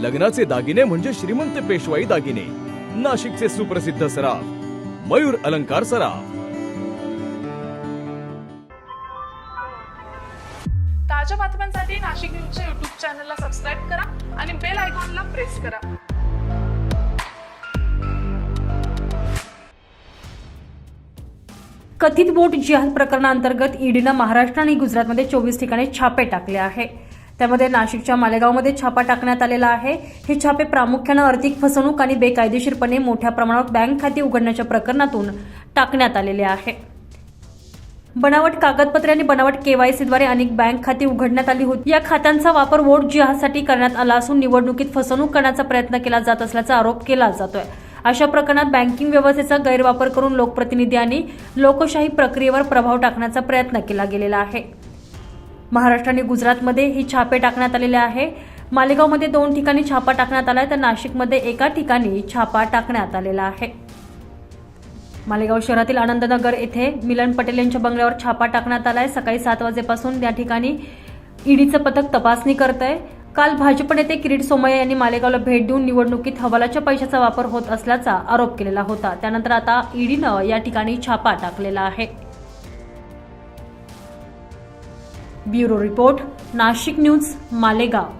लग्नाचे दागिने म्हणजे श्रीमंत पेशवाई दागिने. नाशिकचे सुप्रसिद्ध सराफ मयूर अलंकार सराफ. ताज्या बातम्यांसाठी नाशिक न्यूजच्या युट्यूब चॅनलला सबस्क्राईब करा आणि बेल आयकॉनला प्रेस करा. कथित बोट जिहाद प्रकरणाअंतर्गत ईडीनं महाराष्ट्र आणि गुजरातमध्ये चोवीस ठिकाणी छापे टाकले आहे. त्यामध्ये नाशिकच्या मालेगावमध्ये छापा टाकण्यात आलेला आहे. हे छापे प्रामुख्यानं आर्थिक फसवणूक आणि बेकायदेशीरपणे मोठ्या प्रमाणावर बँक खाती उघडण्याच्या प्रकरणातून टाकण्यात आलेले आहे. बनावट कागदपत्रे आणि बनावट केवायसीद्वारे अनेक बँक खाती उघडण्यात आली होती. या खात्यांचा वापर वोट जिहासाठी करण्यात आला असून निवडणुकीत फसवणूक करण्याचा प्रयत्न केला जात असल्याचा आरोप केला जातोय. अशा प्रकरणात बँकिंग व्यवस्थेचा गैरवापर करून लोकप्रतिनिधी आणि लोकशाही प्रक्रियेवर प्रभाव टाकण्याचा प्रयत्न केला गेलेला आहे. महाराष्ट्र आणि गुजरातमध्ये ही छापे टाकण्यात आलेले आहे. मालेगावमध्ये दोन ठिकाणी छापा टाकण्यात आला आहे तर नाशिकमध्ये एका ठिकाणी छापा टाकण्यात आलेला आहे. मालेगाव शहरातील आनंदनगर येथे मिलन पटेल यांच्या बंगल्यावर छापा टाकण्यात आला आहे सकाळी सात वाजेपासून या ठिकाणी ईडीचं पथक तपासणी करत आहे काल भाजप नेते किरीट सोमय्या यांनी मालेगावला भेट देऊन निवडणुकीत हवालाच्या पैशाचा वापर होत असल्याचा आरोप केलेला होता. त्यानंतर आता ईडीनं या ठिकाणी छापा टाकलेला आहे. Bureau report Nashik news Malegaon.